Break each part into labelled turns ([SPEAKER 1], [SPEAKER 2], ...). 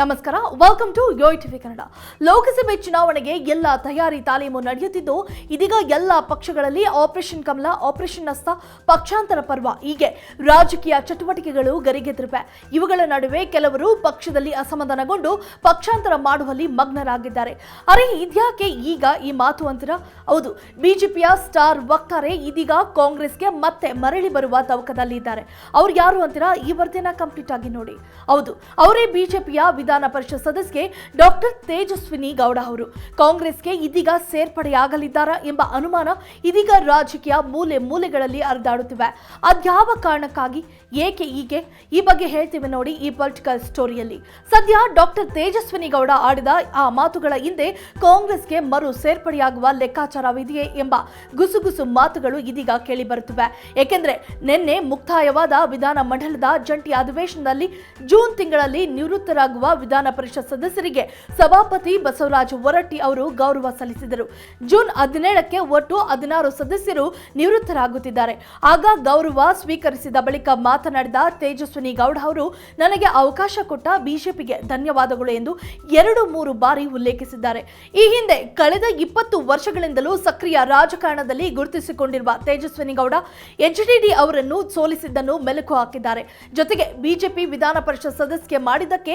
[SPEAKER 1] ನಮಸ್ಕಾರ welcome to yo TV Kannada ಲೋಕಸಭೆ ಚುನಾವಣೆಗೆ ಎಲ್ಲ ತಯಾರಿ ತಾಲೀಮು ನಡೆಯುತ್ತಿದ್ದು, ಇದೀಗ ಎಲ್ಲ ಪಕ್ಷಗಳಲ್ಲಿ ಆಪರೇಷನ್ ಕಮಲ ಆಪರೇಷನ್ ನಸ್ತ ಪಕ್ಷಾಂತರ ಪರ್ವ. ಹೀಗೆ ರಾಜಕೀಯ ಚಟುವಟಿಕೆಗಳು ಗರಿಗೆದ್ರಿವೆ. ಇವುಗಳ ನಡುವೆ ಕೆಲವರು ಪಕ್ಷದಲ್ಲಿ ಅಸಮಾಧಾನಗೊಂಡು ಪಕ್ಷಾಂತರ ಮಾಡುವಲ್ಲಿ ಮಗ್ನರಾಗಿದ್ದಾರೆ. ಅರೆ, ಇದ್ಯಾಕೆ ಈಗ ಈ ಮಾತು ಅಂತೀರ? ಹೌದು, ಬಿಜೆಪಿಯ ಸ್ಟಾರ್ ವಕ್ತಾರೆ ಇದೀಗ ಕಾಂಗ್ರೆಸ್ಗೆ ಮತ್ತೆ ಮರಳಿ ಬರುವ ತವಕದಲ್ಲಿದ್ದಾರೆ. ಅವ್ರು ಯಾರು ಅಂತೀರಾ? ಈ ವರದಿನ ಕಂಪ್ಲೀಟ್ ಆಗಿ ನೋಡಿ. ಹೌದು, ಅವರೇ ಬಿಜೆಪಿಯ ವಿಧಾನ ಪರಿಷತ್ ಸದಸ್ಯೆ ಡಾಕ್ಟರ್ ತೇಜಸ್ವಿನಿ ಗೌಡ ಅವರು. ಕಾಂಗ್ರೆಸ್ಗೆ ಇದೀಗ ಸೇರ್ಪಡೆಯಾಗಲಿದ್ದಾರಾ ಎಂಬ ಅನುಮಾನ ಇದೀಗ ರಾಜಕೀಯ ಮೂಲೆ ಮೂಲೆಗಳಲ್ಲಿ ಹರಿದಾಡುತ್ತಿವೆ. ಅದ್ಯಾವ ಕಾರಣಕ್ಕಾಗಿ, ಏಕೆ ಹೀಗೆ? ಈ ಬಗ್ಗೆ ಹೇಳ್ತೀವಿ ನೋಡಿ ಈ ಪೊಲಿಟಿಕಲ್ ಸ್ಟೋರಿಯಲ್ಲಿ. ಸದ್ಯ ಡಾಕ್ಟರ್ ತೇಜಸ್ವಿನಿ ಗೌಡ ಆಡಿದ ಆ ಮಾತುಗಳ ಹಿಂದೆ ಕಾಂಗ್ರೆಸ್ಗೆ ಮರು ಸೇರ್ಪಡೆಯಾಗುವ ಲೆಕ್ಕಾಚಾರವಿದೆಯೇ ಎಂಬ ಗುಸುಗುಸು ಮಾತುಗಳು ಇದೀಗ ಕೇಳಿ ಬರುತ್ತಿವೆ ಏಕೆಂದ್ರೆ ನಿನ್ನೆ ಮುಕ್ತಾಯವಾದ ವಿಧಾನ ಮಂಡಲದ ಜಂಟಿ ಅಧಿವೇಶನದಲ್ಲಿ ಜೂನ್ ತಿಂಗಳಲ್ಲಿ ನಿವೃತ್ತರಾಗುವ ವಿಧಾನ ಪರಿಷತ್ ಸದಸ್ಯರಿಗೆ ಸಭಾಪತಿ ಬಸವರಾಜ ಹೊರಟ್ಟಿ ಅವರು ಗೌರವ ಸಲ್ಲಿಸಿದರು. ಜೂನ್ ಹದಿನೇಳಕ್ಕೆ ಒಟ್ಟು ಹದಿನಾರು ಸದಸ್ಯರು ನಿವೃತ್ತರಾಗುತ್ತಿದ್ದಾರೆ. ಆಗ ಗೌರವ ಸ್ವೀಕರಿಸಿದ ಬಳಿಕ ಮಾತನಾಡಿದ ತೇಜಸ್ವಿನಿ ಗೌಡ ಅವರು, ನನಗೆ ಅವಕಾಶ ಕೊಟ್ಟ ಬಿಜೆಪಿಗೆ ಧನ್ಯವಾದಗಳು ಎಂದು ಎರಡು ಮೂರು ಬಾರಿ ಉಲ್ಲೇಖಿಸಿದ್ದಾರೆ. ಈ ಹಿಂದೆ ಕಳೆದ ಇಪ್ಪತ್ತು ವರ್ಷಗಳಿಂದಲೂ ಸಕ್ರಿಯ ರಾಜಕಾರಣದಲ್ಲಿ ಗುರುತಿಸಿಕೊಂಡಿರುವ ತೇಜಸ್ವಿನಿ ಗೌಡ ಎಚ್ಡಿಡಿ ಅವರನ್ನು ಸೋಲಿಸಿದ್ದನ್ನು ಮೆಲುಕು ಹಾಕಿದ್ದಾರೆ. ಜೊತೆಗೆ ಬಿಜೆಪಿ ವಿಧಾನ ಪರಿಷತ್ ಸದಸ್ಯ ಮಾಡಿದ್ದಕ್ಕೆ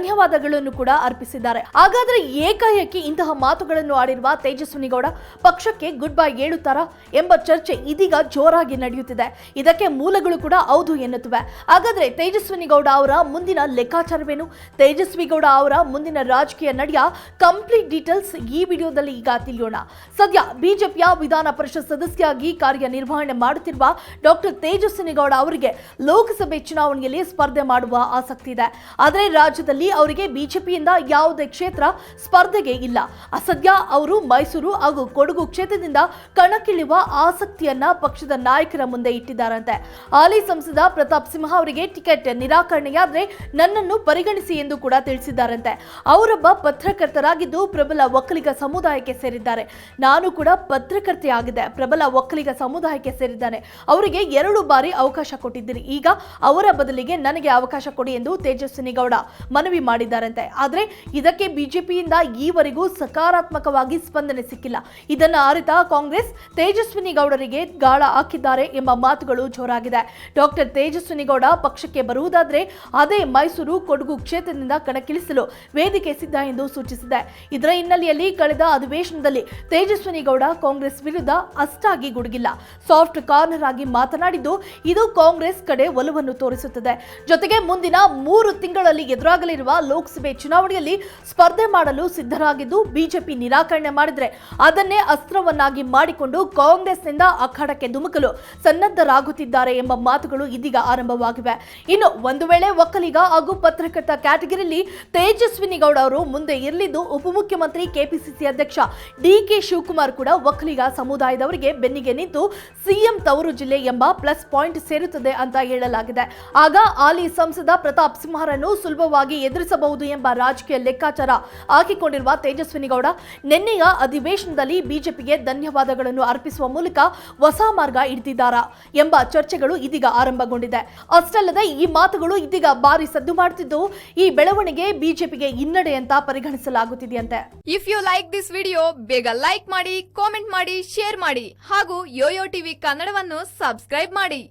[SPEAKER 1] ಧನ್ಯವಾದಗಳನ್ನು ಕೂಡ ಅರ್ಪಿಸಿದ್ದಾರೆ. ಹಾಗಾದ್ರೆ ಏಕಾಏಕಿ ಇಂತಹ ಮಾತುಗಳನ್ನು ಆಡಿರುವ ತೇಜಸ್ವಿನಿ ಗೌಡ ಪಕ್ಷಕ್ಕೆ ಗುಡ್ ಬೈ ಹೇಳುತ್ತಾರಾ ಎಂಬ ಚರ್ಚೆ ಇದೀಗ ಜೋರಾಗಿ ನಡೆಯುತ್ತಿದೆ. ಇದಕ್ಕೆ ಮೂಲಗಳು ಕೂಡ ಹೌದು ಎನ್ನುತ್ತವೆ. ಹಾಗಾದ್ರೆ ತೇಜಸ್ವಿನಿ ಗೌಡ ಅವರ ಮುಂದಿನ ಲೆಕ್ಕಾಚಾರವೇನು? ತೇಜಸ್ವಿ ಗೌಡ ಅವರ ಮುಂದಿನ ರಾಜಕೀಯ ನಡೆಯ ಕಂಪ್ಲೀಟ್ ಡೀಟೇಲ್ಸ್ ಈ ವಿಡಿಯೋದಲ್ಲಿ ಈಗ ತಿಳಿಯೋಣ. ಸದ್ಯ ಬಿಜೆಪಿಯ ವಿಧಾನ ಪರಿಷತ್ ಸದಸ್ಯಾಗಿ ಕಾರ್ಯನಿರ್ವಹಣೆ ಮಾಡುತ್ತಿರುವ ಡಾಕ್ಟರ್ ತೇಜಸ್ವಿನಿ ಗೌಡ ಅವರಿಗೆ ಲೋಕಸಭೆ ಚುನಾವಣೆಯಲ್ಲಿ ಸ್ಪರ್ಧೆ ಮಾಡುವ ಆಸಕ್ತಿ ಇದೆ. ಆದರೆ ರಾಜ್ಯದಲ್ಲಿ ಅವರಿಗೆ ಬಿಜೆಪಿಯಿಂದ ಯಾವುದೇ ಕ್ಷೇತ್ರ ಸ್ಪರ್ಧೆಗೆ ಇಲ್ಲ. ಅಸದ್ಯ ಅವರು ಮೈಸೂರು ಹಾಗೂ ಕೊಡಗು ಕ್ಷೇತ್ರದಿಂದ ಕಣಕ್ಕಿಳಿಯುವ ಆಸಕ್ತಿಯನ್ನ ಪಕ್ಷದ ನಾಯಕರ ಮುಂದೆ ಇಟ್ಟಿದ್ದಾರಂತೆ. ಹಾಲಿ ಸಂಸದ ಪ್ರತಾಪ್ ಸಿಂಹ ಅವರಿಗೆ ಟಿಕೆಟ್ ನಿರಾಕರಣೆಯಾದ್ರೆ ನನ್ನನ್ನು ಪರಿಗಣಿಸಿ ಎಂದು ಕೂಡ ತಿಳಿಸಿದ್ದಾರಂತೆ. ಅವರೊಬ್ಬ ಪತ್ರಕರ್ತರಾಗಿದ್ದು ಪ್ರಬಲ ಒಕ್ಕಲಿಗ ಸಮುದಾಯಕ್ಕೆ ಸೇರಿದ್ದಾರೆ. ನಾನು ಕೂಡ ಪತ್ರಕರ್ತೆಯಾಗಿದೆ ಪ್ರಬಲ ಒಕ್ಕಲಿಗ ಸಮುದಾಯಕ್ಕೆ ಸೇರಿದ್ದಾನೆ. ಅವರಿಗೆ ಎರಡು ಬಾರಿ ಅವಕಾಶ ಕೊಟ್ಟಿದ್ದೀರಿ. ಈಗ ಅವರ ಬದಲಿಗೆ ನನಗೆ ಅವಕಾಶ ಕೊಡಿ ಎಂದು ತೇಜಸ್ವಿನಿ ಗೌಡ ಮನವಿ ಮಾಡಿದ್ದಾರಂತೆ. ಆದರೆ ಇದಕ್ಕೆ ಬಿಜೆಪಿಯಿಂದ ಈವರೆಗೂ ಸಕಾರಾತ್ಮಕವಾಗಿ ಸ್ಪಂದನೆ ಸಿಕ್ಕಿಲ್ಲ. ಇದನ್ನು ಅರಿತ ಕಾಂಗ್ರೆಸ್ ತೇಜಸ್ವಿನಿ ಗೌಡರಿಗೆ ಗಾಳ ಹಾಕಿದ್ದಾರೆ ಎಂಬ ಮಾತುಗಳು ಜೋರಾಗಿದೆ. ಡಾಕ್ಟರ್ ತೇಜಸ್ವಿನಿ ಗೌಡ ಪಕ್ಷಕ್ಕೆ ಬರುವುದಾದರೆ ಅದೇ ಮೈಸೂರು ಕೊಡಗು ಕ್ಷೇತ್ರದಿಂದ ಕಣಕ್ಕಿಳಿಸಲು ವೇದಿಕೆ ಸಿದ್ಧ ಎಂದು ಸೂಚಿಸಿದೆ. ಇದರ ಹಿನ್ನೆಲೆಯಲ್ಲಿ ಕಳೆದ ಅಧಿವೇಶನದಲ್ಲಿ ತೇಜಸ್ವಿನಿ ಗೌಡ ಕಾಂಗ್ರೆಸ್ ವಿರುದ್ಧ ಅಷ್ಟಾಗಿ ಗುಡುಗಿಲ್ಲ. ಸಾಫ್ಟ್ ಕಾರ್ನರ್ ಆಗಿ ಮಾತನಾಡಿದ್ದು ಇದು ಕಾಂಗ್ರೆಸ್ ಕಡೆ ಒಲವನ್ನು ತೋರಿಸುತ್ತದೆ. ಜೊತೆಗೆ ಮುಂದಿನ ಮೂರು ತಿಂಗಳಲ್ಲಿ ಎದುರಾಗಲಿರುವ ಲೋಕಸಭೆ ಚುನಾವಣೆಯಲ್ಲಿ ಸ್ಪರ್ಧೆ ಮಾಡಲು ಸಿದ್ಧರಾಗಿದ್ದು ಬಿಜೆಪಿ ನಿರಾಕರಣೆ ಮಾಡಿದರೆ ಅದನ್ನೇ ಅಸ್ತ್ರವನ್ನಾಗಿ ಮಾಡಿಕೊಂಡು ಕಾಂಗ್ರೆಸ್ನಿಂದ ಅಖಾಡಕ್ಕೆ ಧುಮುಕಲು ಸನ್ನದ್ಧರಾಗುತ್ತಿದ್ದಾರೆ ಎಂಬ ಮಾತುಗಳು ಇದೀಗ ಆರಂಭವಾಗಿವೆ. ಇನ್ನು ಒಂದು ವೇಳೆ ಒಕ್ಕಲಿಗ ಹಾಗೂ ಪತ್ರಕರ್ತ ಕ್ಯಾಟಗರಿಯಲ್ಲಿ ತೇಜಸ್ವಿನಿ ಗೌಡ ಅವರು ಮುಂದೆ ಇರಲಿದ್ದು ಉಪಮುಖ್ಯಮಂತ್ರಿ ಕೆಪಿಸಿಸಿ ಅಧ್ಯಕ್ಷ ಡಿಕೆ ಶಿವಕುಮಾರ್ ಕೂಡ ಒಕ್ಕಲಿಗ ಸಮುದಾಯದವರಿಗೆ ಬೆನ್ನಿಗೆ ನಿಂತು ಸಿಎಂ ತವರು ಜಿಲ್ಲೆ ಎಂಬ ಪ್ಲಸ್ ಪಾಯಿಂಟ್ ಸೇರುತ್ತದೆ ಅಂತ ಹೇಳಲಾಗಿದೆ. ಆಗ ಹಾಲಿ ಸಂಸದ ಪ್ರತಾಪ್ ಸಿಂಹರನ್ನು ಸುಲಭವಾಗಿ ಎದುರಿಸಬಹುದು ಎಂಬ ರಾಜಕೀಯ ಲೆಕ್ಕಾಚಾರ ಹಾಕಿಕೊಂಡಿರುವ ತೇಜಸ್ವಿನಿ ಗೌಡ, ನಿನ್ನೆಯ ಅಧಿವೇಶನದಲ್ಲಿ ಬಿಜೆಪಿಗೆ ಧನ್ಯವಾದಗಳನ್ನು ಅರ್ಪಿಸುವ ಮೂಲಕ ಹೊಸ ಮಾರ್ಗ ಹಿಡಿದಿದ್ದಾರಾ ಎಂಬ ಚರ್ಚೆಗಳು ಇದೀಗ ಆರಂಭಗೊಂಡಿದೆ. ಅಷ್ಟಲ್ಲದೆ ಈ ಮಾತುಗಳು ಇದೀಗ ಭಾರಿ ಸದ್ದು ಮಾಡುತ್ತಿದ್ದು ಈ ಬೆಳವಣಿಗೆ ಬಿಜೆಪಿಗೆ ಹಿನ್ನಡೆ ಅಂತ ಪರಿಗಣಿಸಲಾಗುತ್ತಿದೆಯಂತೆ.
[SPEAKER 2] If you like this video ಬೇಗ ಲೈಕ್ ಮಾಡಿ ಕಾಮೆಂಟ್ ಮಾಡಿ ಶೇರ್ ಮಾಡಿ ಹಾಗೂ ಯೋಯೋ ಟಿವಿ ಕನ್ನಡವನ್ನು ಸಬ್ಸ್ಕ್ರೈಬ್ ಮಾಡಿ.